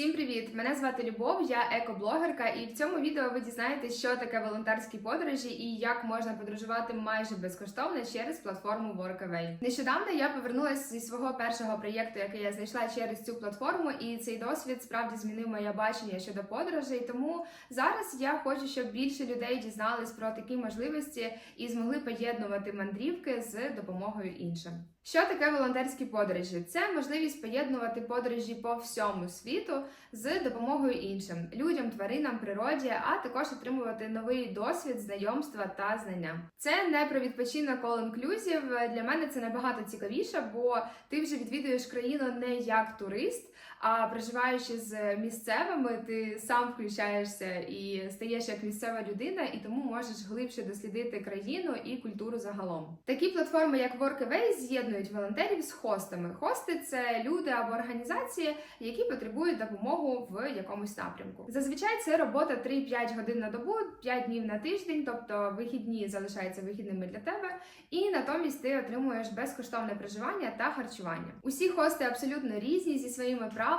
Всім привіт! Мене звати Любов, я екоблогерка, і в цьому відео ви дізнаєтесь, що таке волонтерські подорожі і як можна подорожувати майже безкоштовно через платформу Workaway. Нещодавно я повернулася зі свого першого проєкту, який я знайшла через цю платформу, і цей досвід справді змінив моє бачення щодо подорожей. Тому зараз я хочу, щоб більше людей дізнались про такі можливості і змогли поєднувати мандрівки з допомогою іншим. Що таке волонтерські подорожі? Це можливість поєднувати подорожі по всьому світу з допомогою іншим людям, тваринам, природі, а також отримувати новий досвід, знайомства та знання. Це не про відпочинок all inclusive. Для мене це набагато цікавіше, бо ти вже відвідуєш країну не як турист. А проживаючи з місцевими, ти сам включаєшся і стаєш як місцева людина, і тому можеш глибше дослідити країну і культуру загалом. Такі платформи, як Workaway, з'єднують волонтерів з хостами. Хости це люди або організації, які потребують допомогу в якомусь напрямку. Зазвичай це робота 3-5 годин на добу, 5 днів на тиждень, тобто вихідні залишаються вихідними для тебе, і натомість ти отримуєш безкоштовне проживання та харчування. Усі хости абсолютно різні зі своїми правилами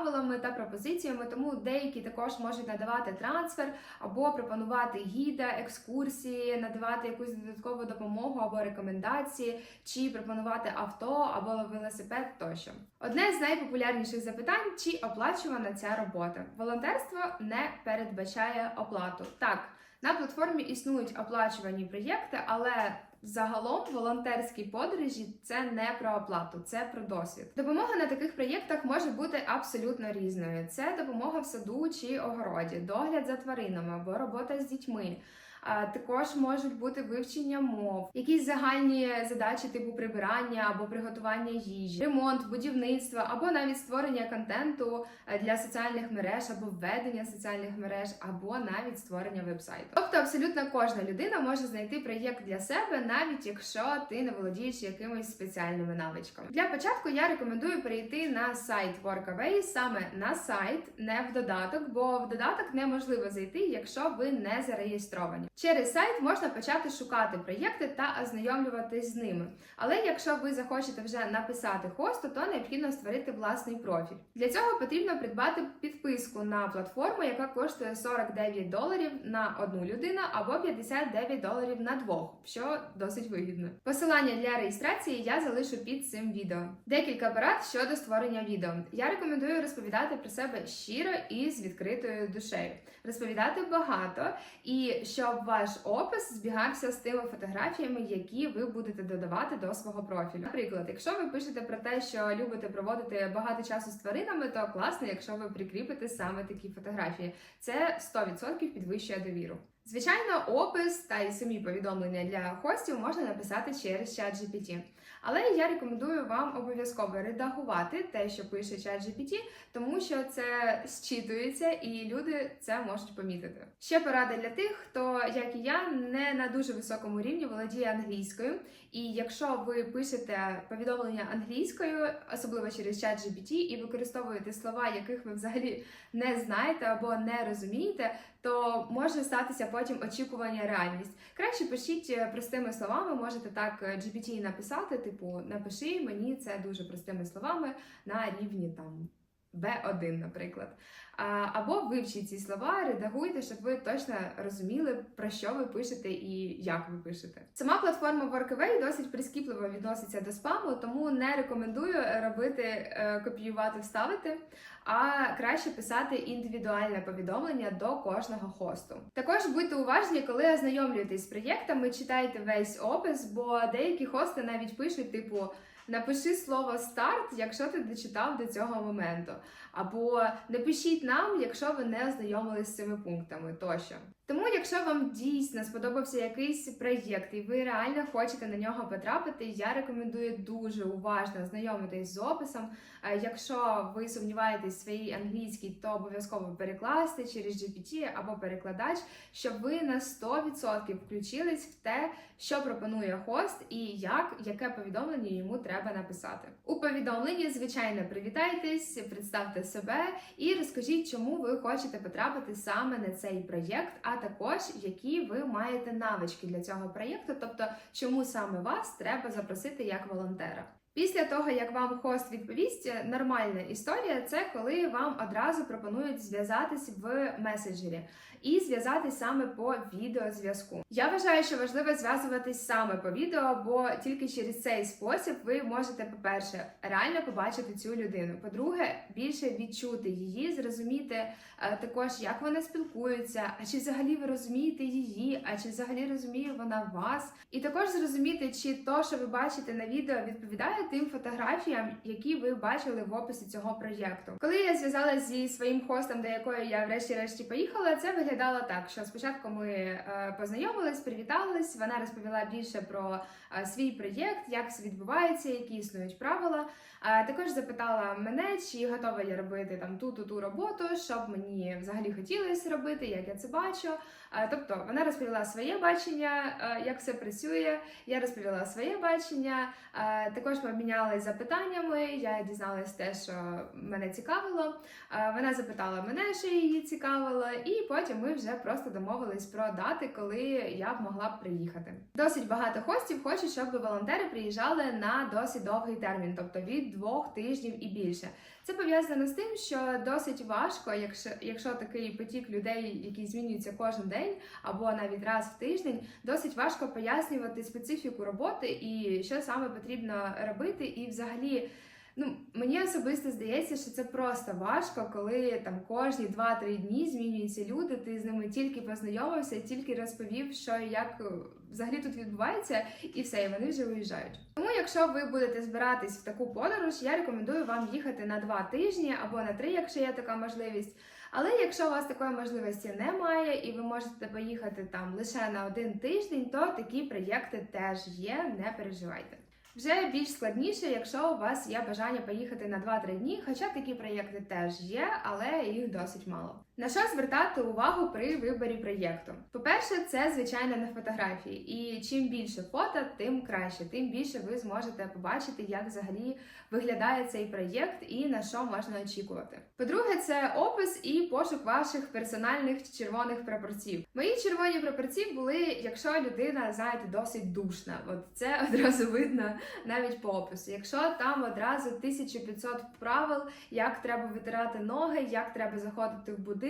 та пропозиціями, тому деякі також можуть надавати трансфер або пропонувати гіда, екскурсії, надавати якусь додаткову допомогу або рекомендації, чи пропонувати авто або велосипед тощо. Одне з найпопулярніших запитань: чи оплачувана ця робота? Волонтерство не передбачає оплату. Так, на платформі існують оплачувані проєкти, але Загалом волонтерські подорожі це не про оплату, це про досвід. Допомога на таких проєктах може бути абсолютно різною. Це допомога в саду чи огороді, догляд за тваринами або робота з дітьми. Також можуть бути вивчення мов, якісь загальні задачі типу прибирання або приготування їжі, ремонт, будівництво, або навіть створення контенту е, для соціальних мереж, або введення соціальних мереж, або навіть створення вебсайту. Тобто, абсолютно кожна людина може знайти проєкт для себе, навіть якщо ти не володієш якимись спеціальними навичками. Для початку я рекомендую перейти на сайт Workaway, саме на сайт, не в додаток, бо в додаток неможливо зайти, якщо ви не зареєстровані. Через сайт можна почати шукати проєкти та ознайомлюватись з ними. Але якщо ви захочете вже написати хосту, то необхідно створити власний профіль. Для цього потрібно придбати підписку на платформу, яка коштує 49 доларів на одну людину або 59 доларів на двох, що досить вигідно. Посилання для реєстрації я залишу під цим відео. Декілька порад щодо створення відео. Я рекомендую розповідати про себе щиро і з відкритою душею, розповідати багато і щоб ваш опис збігався з тими фотографіями, які ви будете додавати до свого профілю. Наприклад, якщо ви пишете про те, що любите проводити багато часу з тваринами, то класно, якщо ви прикріпите саме такі фотографії. Це 100% підвищує довіру. Звичайно, опис та й самі повідомлення для хостів можна написати через чат GPT. Але я рекомендую вам обов'язково редагувати те, що пише чат GPT, тому що це зчитується і люди це можуть помітити. Ще порада для тих, хто, як і я, не на дуже високому рівні володіє англійською. І якщо ви пишете повідомлення англійською, особливо через чат GPT, і використовуєте слова, яких ви взагалі не знаєте або не розумієте, то може статися потім очікування реальність. Краще пишіть е, простими словами, можете так е, GPT написати, типу, напиши мені це дуже простими словами на рівні там. B1, наприклад. Або вивчіть ці слова, редагуйте, щоб ви точно розуміли, про що ви пишете і як ви пишете. Сама платформа Workaway досить прискіпливо відноситься до спаму, тому не рекомендую робити е, копіювати, вставити, а краще писати індивідуальне повідомлення до кожного хосту. Також будьте уважні, коли ознайомлюєтесь з проєктами, читайте весь опис, бо деякі хости навіть пишуть, типу. Напиши слово старт, якщо ти дочитав до цього моменту. Або напишіть нам, якщо ви не ознайомились з цими пунктами тощо. Тому, якщо вам дійсно сподобався якийсь проєкт і ви реально хочете на нього потрапити, я рекомендую дуже уважно знайомитись з описом. Якщо ви сумніваєтесь в своїй англійській, то обов'язково перекласти через GPT або перекладач, щоб ви на 100% включились в те, що пропонує хост і як яке повідомлення йому треба написати. У повідомленні, звичайно, привітайтесь, представте себе і розкажіть, чому ви хочете потрапити саме на цей проєкт. а також які ви маєте навички для цього проєкту, тобто чому саме вас треба запросити як волонтера. Після того, як вам хост відповість, нормальна історія це коли вам одразу пропонують зв'язатись в меседжері і зв'язатись саме по відеозв'язку. Я вважаю, що важливо зв'язуватись саме по відео, бо тільки через цей спосіб ви можете, по-перше, реально побачити цю людину. По-друге, більше відчути її, зрозуміти е, також, як вона спілкується, а чи взагалі ви розумієте її, а чи взагалі розуміє вона вас, і також зрозуміти, чи то, що ви бачите на відео, відповідає тим фотографіям, які ви бачили в описі цього проєкту. Коли я зв'язалася зі своїм хостом, до якої я врешті-решті поїхала, це виглядало так, що спочатку ми е, познайомились, привітались. Вона розповіла більше про е, свій проєкт, як все відбувається, які існують правила. Також запитала мене, чи готова я робити там ту ту ту роботу, що б мені взагалі хотілося робити, як я це бачу. Тобто вона розповіла своє бачення, як все працює. Я розповіла своє бачення. Також ми обмінялися запитаннями. Я дізналась те, що мене цікавило. Вона запитала мене, що її цікавило, і потім ми вже просто домовились про дати, коли я б могла б приїхати. Досить багато хостів хочуть, щоб волонтери приїжджали на досить довгий термін, тобто від двох тижнів і більше. Це пов'язано з тим, що досить важко, якщо, якщо такий потік людей, який змінюється кожен день або навіть раз в тиждень, досить важко пояснювати специфіку роботи і що саме потрібно робити, і взагалі. Ну, мені особисто здається, що це просто важко, коли там кожні 2-3 дні змінюються люди. Ти з ними тільки познайомився, тільки розповів, що як е, взагалі тут відбувається, і все, і вони вже виїжджають. Тому, якщо ви будете збиратись в таку подорож, я рекомендую вам їхати на 2 тижні або на 3, якщо є така можливість. Але якщо у вас такої можливості немає, і ви можете поїхати там лише на один тиждень, то такі проєкти теж є, не переживайте. Вже більш складніше, якщо у вас є бажання поїхати на 2-3 дні, хоча такі проєкти теж є, але їх досить мало. На що звертати увагу при виборі проєкту? По-перше, це звичайно на фотографії, і чим більше фото, тим краще, тим більше ви зможете побачити, як взагалі виглядає цей проєкт і на що можна очікувати. По-друге, це опис і пошук ваших персональних червоних прапорців. Мої червоні прапорці були, якщо людина, знаєте, досить душна. От це одразу видно навіть по опису. Якщо там одразу 1500 правил, як треба витирати ноги, як треба заходити в будинок,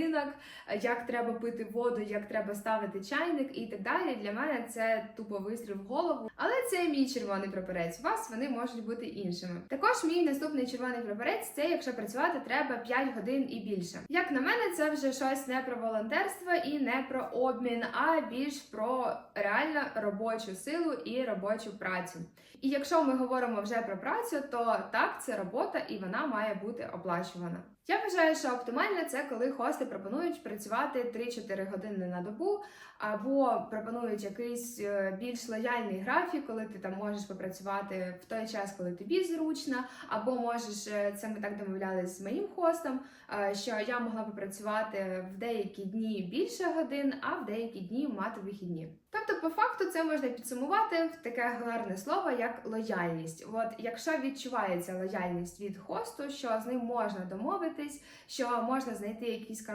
як треба пити воду, як треба ставити чайник і так далі. Для мене це тупо вистріл в голову. Але це мій червоний прапорець. У вас вони можуть бути іншими. Також мій наступний червоний прапорець це якщо працювати треба 5 годин і більше. Як на мене, це вже щось не про волонтерство і не про обмін, а більш про реально робочу силу і робочу працю. І якщо ми говоримо вже про працю, то так це робота і вона має бути оплачувана. Я вважаю, що оптимально це коли хости пропонують працювати 3-4 години на добу, або пропонують якийсь е, більш лояльний графік, коли ти там можеш попрацювати в той час, коли тобі зручно, або можеш е, це ми так домовлялись з моїм хостом, е, що я могла попрацювати в деякі дні більше годин, а в деякі дні мати вихідні. Тобто, по факту, це можна підсумувати в таке гарне слово, як лояльність. От якщо відчувається лояльність від хосту, що з ним можна домовитись, що можна знайти якісь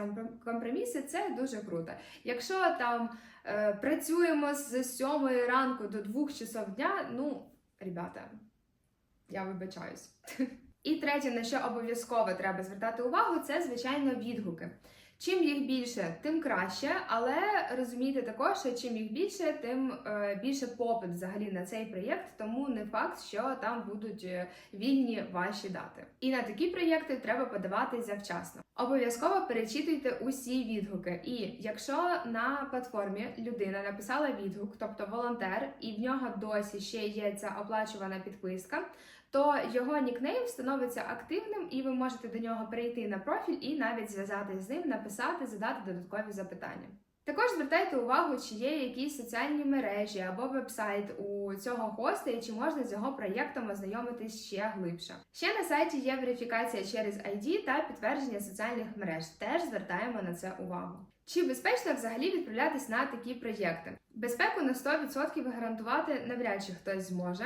компроміси, це дуже круто. Якщо там е, працюємо з 7 ранку до 2 часов дня, ну, ребята, я вибачаюсь. І третє, на що обов'язково треба звертати увагу, це звичайно відгуки. Чим їх більше, тим краще, але розумійте також, що чим їх більше, тим е, більше попит взагалі на цей проєкт, тому не факт, що там будуть е, вільні ваші дати. І на такі проєкти треба подавати завчасно. Обов'язково перечитуйте усі відгуки. І якщо на платформі людина написала відгук, тобто волонтер, і в нього досі ще є ця оплачувана підписка, то його нікнейм становиться активним, і ви можете до нього перейти на профіль і навіть зв'язатись з ним, написати, задати додаткові запитання. Також звертайте увагу, чи є якісь соціальні мережі або вебсайт у цього хоста, і чи можна з його проєктом ознайомитись ще глибше. Ще на сайті є верифікація через ID та підтвердження соціальних мереж. Теж звертаємо на це увагу. Чи безпечно взагалі відправлятись на такі проєкти? Безпеку на 100% гарантувати навряд чи хтось зможе.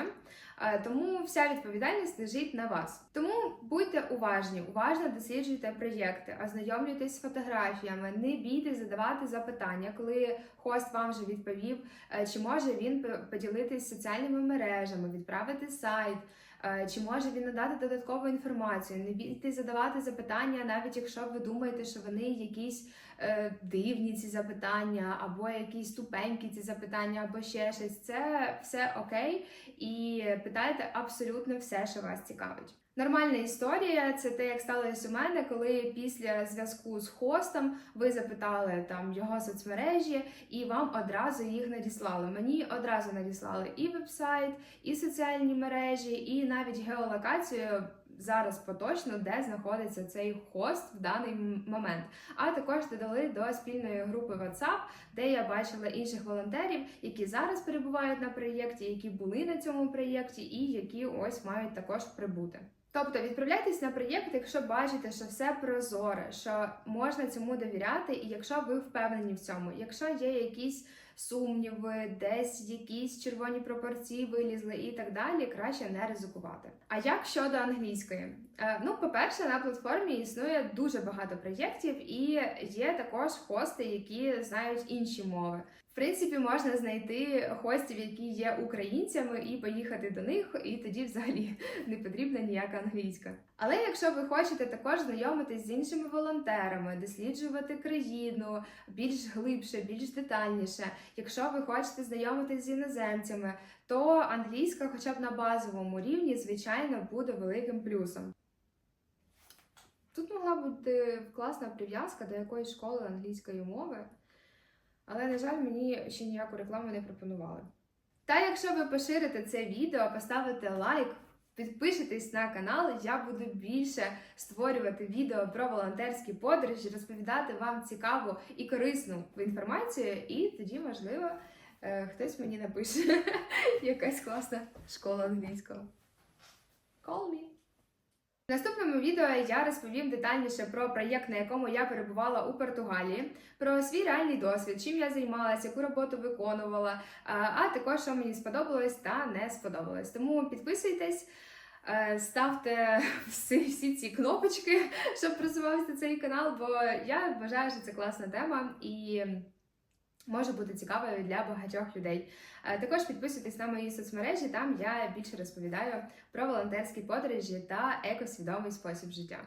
Е, Тому вся відповідальність лежить на вас. Тому будьте уважні, уважно досліджуйте проєкти, ознайомлюйтесь з фотографіями, не бійтесь задавати запитання, коли хост вам вже відповів, е, чи може він поділитись соціальними мережами, відправити сайт. Е, Чи може він надати додаткову інформацію? Не бійте задавати запитання, навіть якщо ви думаєте, що вони якісь е, дивні ці запитання, або якісь тупенькі ці запитання, або ще щось. Це все окей, і питайте абсолютно все, що вас цікавить. Нормальна історія це те, як сталося у мене, коли після зв'язку з хостом ви запитали там його соцмережі, і вам одразу їх надіслали. Мені одразу надіслали і вебсайт, і соціальні мережі, і навіть геолокацію. Зараз поточно, де знаходиться цей хост в даний момент. А також додали до спільної групи WhatsApp, де я бачила інших волонтерів, які зараз перебувають на проєкті, які були на цьому проєкті, і які ось мають також прибути. Тобто відправляйтесь на проєкт, якщо бачите, що все прозоре, що можна цьому довіряти, і якщо ви впевнені в цьому, якщо є якісь сумніви, десь якісь червоні пропорції вилізли і так далі, краще не ризикувати. А як щодо англійської? Е, Ну, по-перше, на платформі існує дуже багато проєктів, і є також хости, які знають інші мови. В принципі, можна знайти хостів, які є українцями, і поїхати до них, і тоді взагалі не потрібна ніяка англійська. Але якщо ви хочете також знайомитись з іншими волонтерами, досліджувати країну більш глибше, більш детальніше, якщо ви хочете знайомитись з іноземцями, то англійська, хоча б на базовому рівні, звичайно, буде великим плюсом. Тут могла бути класна прив'язка до якоїсь школи англійської мови, але, на жаль, мені ще ніяку рекламу не пропонували. Та якщо ви поширите це відео, поставите лайк, підпишитесь на канал, я буду більше створювати відео про волонтерські подорожі, розповідати вам цікаву і корисну інформацію, і тоді, можливо, е, хтось мені напише якась класна школа англійського. Call me! В наступному відео я розповім детальніше про проєкт, на якому я перебувала у Португалії, про свій реальний досвід, чим я займалася, яку роботу виконувала, а також що мені сподобалось та не сподобалось. Тому підписуйтесь, е, ставте всі, всі ці кнопочки, щоб просувався цей канал, бо я вважаю, що це класна тема і. Може бути цікавою для багатьох людей. Е, Також підписуйтесь на мої соцмережі, там я більше розповідаю про волонтерські подорожі та екосвідомий спосіб життя.